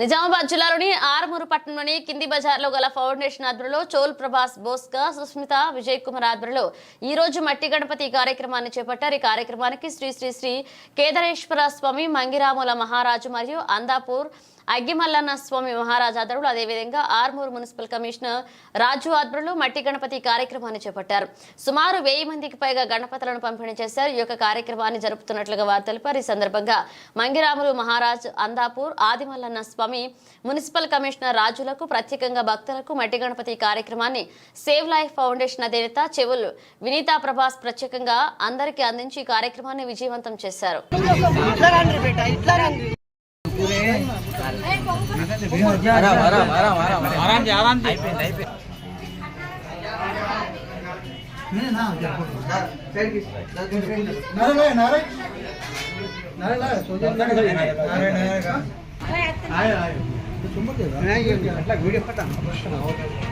నిజామాబాద్ జిల్లాలోని ఆరుమూరు పట్టణంలోని కింది బజార్లో గల ఫౌండేషన్ ఆధ్వర్యంలో చోల్ ప్రభాస్ బోస్గా సుస్మిత విజయ్ కుమార్ ఆధ్వర్యంలో ఈ రోజు మట్టి గణపతి కార్యక్రమాన్ని చేపట్టారు. ఈ కార్యక్రమానికి శ్రీ శ్రీ శ్రీ కేదారేశ్వర స్వామి మంగిరాముల మహారాజు మరియు అందాపూర్ అగ్గిమల్లన్న స్వామి మహారాజ్ ఆధ్వర్యంలో అదేవిధంగా ఆర్మూరు మున్సిపల్ కమిషనర్ రాజు ఆధ్వర్యంలో మట్టి గణపతి కార్యక్రమాన్ని చేపట్టారు. సుమారు వెయ్యి మందికి పైగా గణపతులను పంపిణీ చేశారు. ఈ యొక్క కార్యక్రమాన్ని జరుపుతున్నట్లుగా వారు తెలిపారు. ఈ సందర్భంగా మంగిరాములు మహారాజ్ అందాపూర్ ఆదిమల్లన్న స్వామి మున్సిపల్ కమిషనర్ రాజులకు ప్రత్యేకంగా భక్తులకు మట్టి గణపతి కార్యక్రమాన్ని సేవ్ లైఫ్ ఫౌండేషన్ అధినేత చెవులు వినీతా ప్రభాస్ ప్రత్యేకంగా అందరికీ అందించి ఈ కార్యక్రమాన్ని విజయవంతం చేశారు. આરામ આરામ આરામ આરામ આરામથી આરામથી అట్లా వీడియో పట్టాను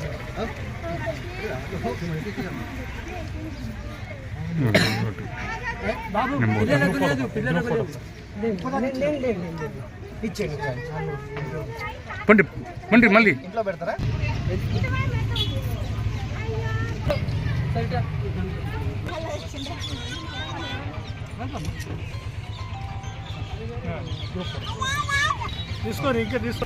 పండి పండి మళ్ళీ. ఇంట్లో పెడతారా? తీసుకోరు ఇంకా తీసుకో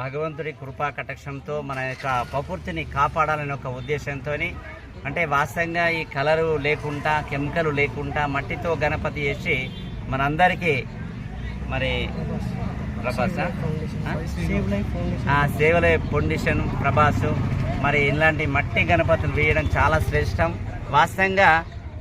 భగవంతుడి కృపా కటాక్షంతో మన యొక్క ప్రకృతిని కాపాడాలనే ఒక ఉద్దేశంతో అంటే వాస్తవంగా ఈ కలరు లేకుండా కెమికల్ లేకుండా మట్టితో గణపతి చేసి మనందరికీ మరి ప్రభాస్ సేవల ఫౌండేషన్ ప్రభాస్. మరి ఇలాంటి మట్టి గణపతులు వేయడం చాలా శ్రేష్టం. వాస్తవంగా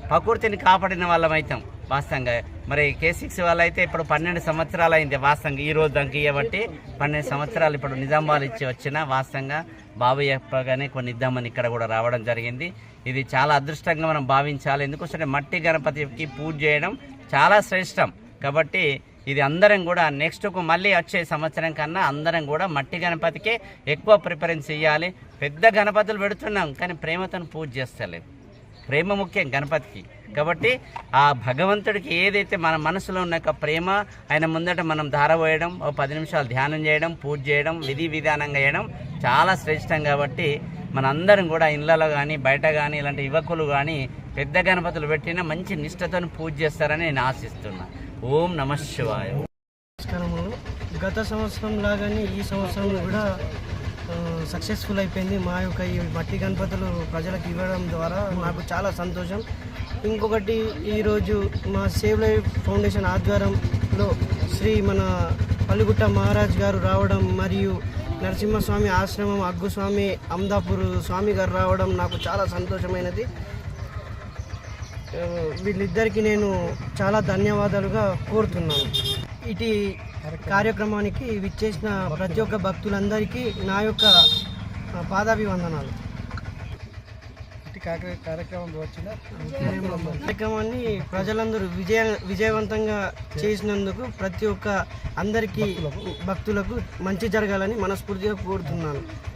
ప్రకృతిని కాపాడిన వాళ్ళం అవుతాం వాస్తవంగా. మరి కే సిక్స్ వాళ్ళు అయితే ఇప్పుడు పన్నెండు సంవత్సరాలు అయింది వాస్తవంగా. ఈ రోజు దానికి ఇవ్వబట్టి పన్నెండు సంవత్సరాలు ఇప్పుడు నిజామాబాద్ ఇచ్చి వచ్చిన వాస్తవంగా బాబు చెప్పగానే కొన్ని ఇద్దామని ఇక్కడ కూడా రావడం జరిగింది. ఇది చాలా అదృష్టంగా మనం భావించాలి. ఎందుకంటే మట్టి గణపతికి పూజ చేయడం చాలా శ్రేష్టం. కాబట్టి ఇది అందరం కూడా నెక్స్ట్కు మళ్ళీ వచ్చే సంవత్సరం కన్నా అందరం కూడా మట్టి గణపతికే ఎక్కువ ప్రిఫరెన్స్ ఇవ్వాలి పెద్ద గణపతులు పెడుతున్నాం కానీ ప్రేమతో పూజ చేస్తలేదు. ప్రేమ ముఖ్యం గణపతికి. కాబట్టి ఆ భగవంతుడికి ఏదైతే మన మనసులో ఉన్న యొక్క ప్రేమ ఆయన ముందట మనం ధారపోయడం ఓ పది నిమిషాలు ధ్యానం చేయడం పూజ చేయడం విధి విధానంగా చేయడం చాలా శ్రేష్టం కాబట్టి మనందరం కూడా ఇళ్ళలో కానీ బయట కానీ ఇలాంటి యువకులు కానీ పెద్ద గణపతులు పెట్టిన మంచి నిష్టతో పూజ చేస్తారని నేను ఆశిస్తున్నా. ఓం నమ శివాయ. నమస్కారము గత సంవత్సరం లాగానే ఈ సంవత్సరం కూడా సక్సెస్ఫుల్ అయిపోయింది. మా యొక్క ఈ మట్టి గణపతులు ప్రజలకు ఇవ్వడం ద్వారా నాకు చాలా సంతోషం. ఇంకొకటి ఈరోజు మా సేవ్ లైఫ్ ఫౌండేషన్ ఆధ్వర్యంలో శ్రీ మన పల్లిగుట్ట మహారాజ్ గారు రావడం మరియు నరసింహస్వామి ఆశ్రమం అగ్గుస్వామి అమదాపూర్ స్వామి గారు రావడం నాకు చాలా సంతోషమైనది. వీళ్ళిద్దరికీ నేను చాలా ధన్యవాదాలుగా కోరుతున్నాను. ఇటీ కార్యక్రమానికి విచ్చేసిన ప్రతి ఒక్క భక్తులందరికీ నా యొక్క పాదాభివందనాలు. కార్య- కార్యక్రమం వచ్చిన కార్యక్రమాన్ని ప్రజలందరూ విజయ విజయవంతంగా చేసినందుకు ప్రతి ఒక్క అందరికీ భక్తులకు మంచి జరగాలని మనస్ఫూర్తిగా కోరుతున్నాను.